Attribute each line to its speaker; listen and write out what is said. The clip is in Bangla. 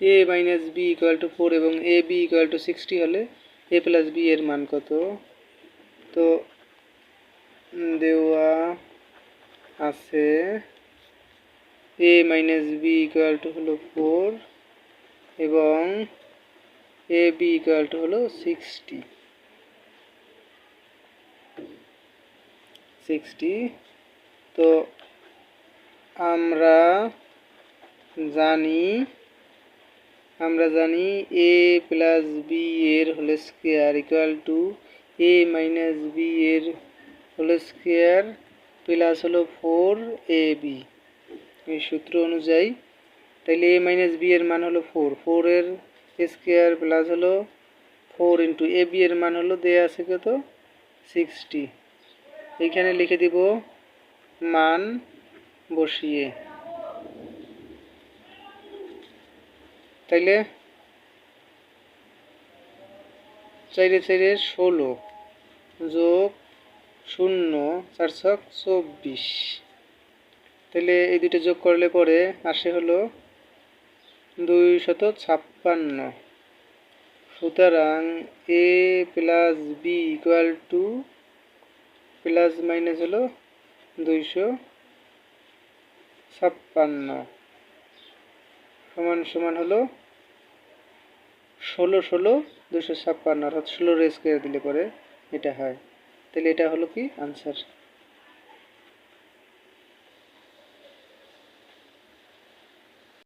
Speaker 1: A minus B equal to four এবং A B equal to sixty হলে এ প্লাস বি এর মান কত? তো দেওয়া আছে A minus B equal to হলো ফোর এবং এ বি ইকুয়াল টু হলো সিক্সটি সিক্সটি তো, আমরা জানি আমরা জানি এ প্লাস বি এর whole square equal to A minus B এর হোল স্কোয়ার প্লাস হলো ফোর এ বি এই সূত্র অনুযায়ী, তাইলে এ মাইনাস বি এর মান হলো ফোর ফোর এর স্কোয়ার প্লাস হলো ফোর ইন্টু এ বি এর মান হলো দেয়া আছে কত? সিক্সটি এইখানে লিখে দিব মান বসিয়ে। তাইলে চাইরে চাইরে ষোলো যোগ শূন্য চার ছক চব্বিশ। তাহলে এই দুটো যোগ করলে পরে আসে হলো দুই শত ছাপ্পান্ন। সুতরাং A plus B equal to plus minus হলো দুইশো ছাপ্পান্ন। সমান সমান হলো ষোলো ষোলো দুশো ছাপ্পান্ন, অর্থাৎ ষোলো রেস করে দিলে পরে এটা হয়। তাহলে এটা হলো কি? আনসার